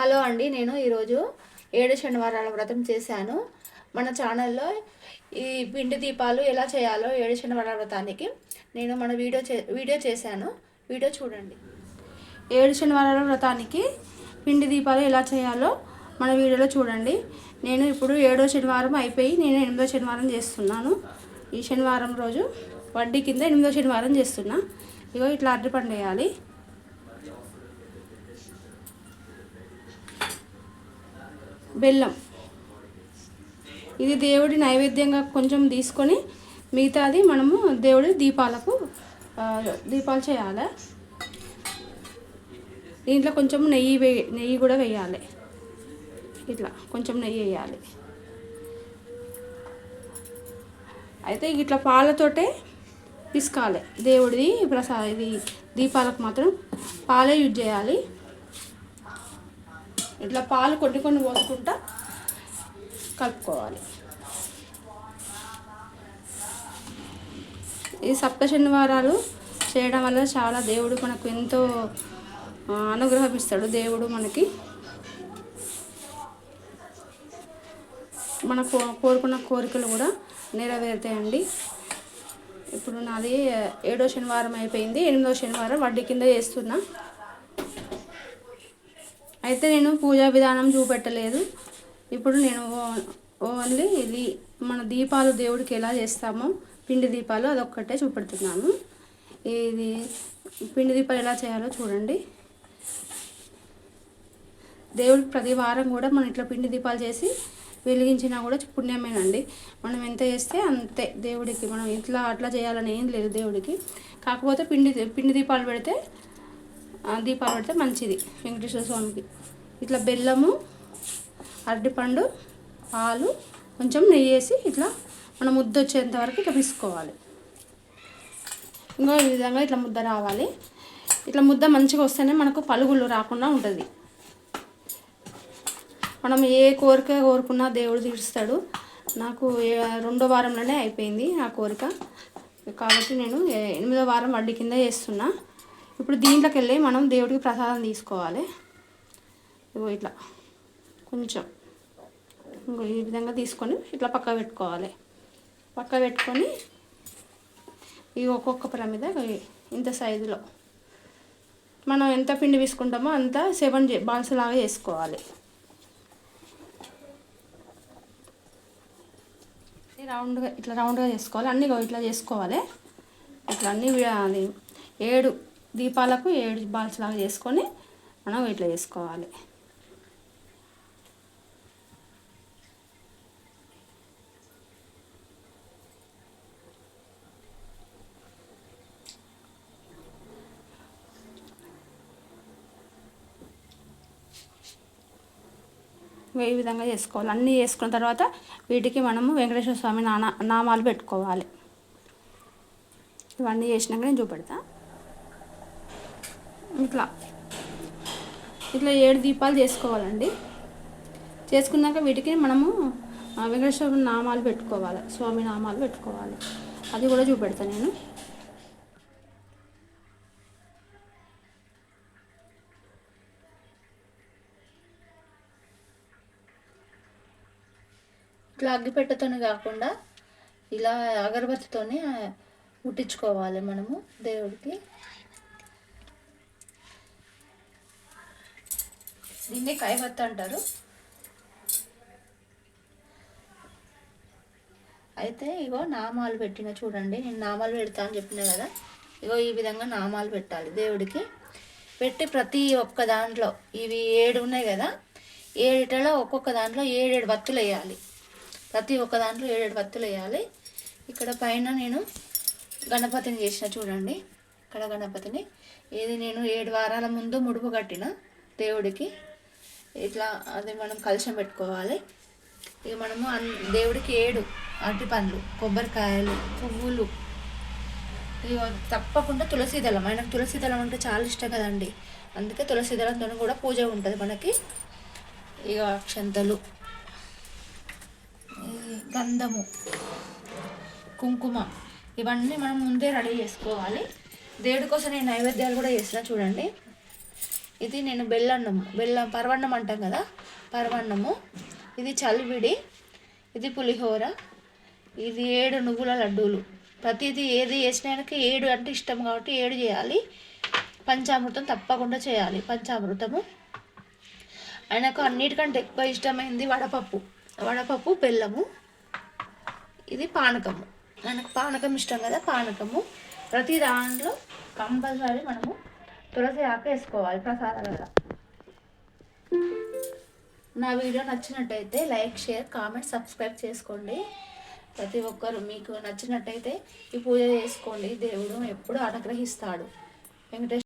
Hello అండి నేను ఈరోజు ఏడు శనివారాల వ్రతం చేశాను. మన ఛానల్లో ఈ పిండి దీపాలు ఎలా చేయాలో ఏడు శనివారాల వ్రతానికి నేను మన వీడియో చే వీడియో చేశాను. వీడియో చూడండి. ఏడు శనివారాల వ్రతానికి పిండి దీపాలు ఎలా చేయాలో మన వీడియోలో చూడండి. నేను ఇప్పుడు ఏడో శనివారం అయిపోయి నేను ఎనిమిదో శనివారం చేస్తున్నాను. ఈ శనివారం రోజు వడ్డీ కింద ఎనిమిదో శనివారం చేస్తున్నా. ఇగో ఇట్లా అరటిపండు వేయాలి. బెల్లం. ఇది దేవుడి నైవేద్యంగా కొంచెం తీసుకొని మిగతాది మనము దేవుడి దీపాలకు దీపాలు చేయాలి. దీంట్లో కొంచెం నెయ్యి వే నెయ్యి కూడా వేయాలి. ఇట్లా కొంచెం నెయ్యి వేయాలి. అయితే ఇట్లా పాలతోటే పిసకాలి. దేవుడిది ప్రసాద ఇది దీపాలకు మాత్రం పాలే యూజ్ చేయాలి. ఇట్లా పాలు కొన్ని కొన్ని పోసుకుంటా కలుపుకోవాలి. ఈ సప్త శనివారాలు చేయడం వల్ల చాలా దేవుడు మనకు ఎంతో అనుగ్రహం ఇస్తాడు. దేవుడు మనకి మన కో కోరుకున్న కోరికలు కూడా నెరవేరుతాయండి. ఇప్పుడు నాది ఏడో శనివారం అయిపోయింది. ఎనిమిదో శనివారం వడ్డీ కింద చేస్తున్నా. అయితే నేను పూజా విధానం చూపెట్టలేదు. ఇప్పుడు నేను ఓన్లీ ఇది మన దీపాలు దేవుడికి ఎలా చేస్తామో పిండి దీపాలు అదొక్కటే చూపెడుతున్నాను. ఇది పిండి దీపాలు ఎలా చేయాలో చూడండి. దేవుడికి ప్రతి వారం కూడా మనం ఇట్లా పిండి దీపాలు చేసి వెలిగించినా కూడా పుణ్యమేనండి. మనం ఎంత చేస్తే అంతే దేవుడికి మనం ఇట్లా అట్లా చేయాలని ఏం లేదు దేవుడికి. కాకపోతే పిండి పిండి దీపాలు పెడితే దీపాలు పెడితే మంచిది వెంకటేశ్వర స్వామికి. ఇట్లా బెల్లము అరటిపండు పాలు కొంచెం నెయ్యి వేసి ఇట్లా మనం ముద్ద వచ్చేంత వరకు ఇట్లా పిసుకోవాలి. ఇంకో ఈ విధంగా ఇట్లా ముద్ద రావాలి. ఇట్లా ముద్ద మంచిగా వస్తేనే మనకు పలుగులు రాకుండా ఉంటుంది. మనం ఏ కోరిక కోరుకున్నా దేవుడు తీరుస్తాడు. నాకు రెండో వారంలోనే అయిపోయింది ఆ కోరిక. కాబట్టి నేను ఎనిమిదో వారం వడ్డీ కింద చేస్తున్నా. ఇప్పుడు దీంట్లోకి వెళ్ళి మనం దేవుడికి ప్రసాదం తీసుకోవాలి. ఇగో ఇట్లా. కొంచెం. ఇంకో ఈ విధంగా తీసుకొని ఇట్లా పక్క పెట్టుకోవాలి. పక్క పెట్టుకొని ఈ ఒక్కొక్క ప్రమిద ఇంత సైజులో మనం ఎంత పిండి తీసుకుంటామో అంత సెవెన్ బాల్స్ లాగా చేసుకోవాలి. రౌండ్గా ఇట్లా రౌండ్గా చేసుకోవాలి. అన్నీ ఇగో ఇట్లా చేసుకోవాలి. ఇట్లా అన్నీ అది ఏడు దీపాలకు ఏడు బాల్స్ లాగా చేసుకొని మనం ఇట్లా చేసుకోవాలి. ఈ విధంగా చేసుకోవాలి. అన్నీ చేసుకున్న తర్వాత వీటికి మనము వెంకటేశ్వర స్వామి నానా నామాలు పెట్టుకోవాలి. ఇవన్నీ చేసినాక నేను చూపెడతాను ఇట్లా. ఇట్లా ఏడు దీపాలు చేసుకోవాలండి. చేసుకున్నాక వీటికి మనము వెంకటేశ్వర నామాలు పెట్టుకోవాలి. స్వామి నామాలు పెట్టుకోవాలి. అది కూడా చూపెడతా నేను. ఇట్లా అగ్గిపెట్టెతోనే కాకుండా ఇలా అగరబత్తితోనే ఉట్టించుకోవాలి మనము దేవుడికి. దీన్ని కైబత్తి అంటారు. అయితే ఇగో నామాలు పెట్టిన చూడండి నేను నామాలు పెడతా అని చెప్పిన కదా ఇగో ఈ విధంగా నామాలు పెట్టాలి దేవుడికి. పెట్టి ప్రతి ఒక్క దాంట్లో ఇవి ఏడు ఉన్నాయి కదా ఏడిటలో ఒక్కొక్క దాంట్లో ఏడేడు వత్తులు వేయాలి. ప్రతి ఒక్క దాంట్లో ఏడేడు వత్తులు వేయాలి. ఇక్కడ పైన నేను గణపతిని చేసిన చూడండి ఇక్కడ గణపతిని. ఇది నేను ఏడు వారాల ముందు ముడుపు కట్టిన దేవుడికి. ఇట్లా అది మనం కలశం పెట్టుకోవాలి. ఇక మనము అన్ దేవుడికి ఏడు అరటి పండ్లు కొబ్బరికాయలు పువ్వులు. ఇక తప్పకుండా తులసి దళం. ఆయనకు తులసి దళం అంటే చాలా ఇష్టం కదండి. అందుకే తులసి దళంతో కూడా పూజ ఉంటుంది మనకి. ఇక అక్షంతలు. గంధము కుంకుమ ఇవన్నీ మనం ముందే రెడీ చేసుకోవాలి. దేవుడి కోసం నేను నైవేద్యాలు కూడా చేసిన చూడండి. ఇది నేను బెల్లన్నము బెల్లం పరవన్నం అంటాం కదా పరవన్నము. ఇది చలివిడి ఇది పులిహోర ఇది ఏడు నువ్వుల లడ్డూలు. ప్రతిదీ ఏది వేసినాక ఏడు అంటే ఇష్టం కాబట్టి ఏడు చేయాలి. పంచామృతం తప్పకుండా చేయాలి పంచామృతము. ఆయనకు అన్నిటికంటే ఎక్కువ ఇష్టమైంది వడపప్పు. వడపప్పు బెల్లము. ఇది పానకము. ఆయనకు పానకం ఇష్టం కదా పానకము. ప్రతి దాంట్లో కంపల్సరీ మనము తులసి ఆకు వేసుకోవాలి ప్రసాదాలలో నా వీడియో నచ్చినట్టయితే లైక్ షేర్ కామెంట్ సబ్స్క్రైబ్ చేసుకోండి. ప్రతి ఒక్కరు మీకు నచ్చినట్టయితే ఈ పూజ చేసుకోండి. దేవుడు ఎప్పుడు అనుగ్రహిస్తాడు. వెంకటేశ్వర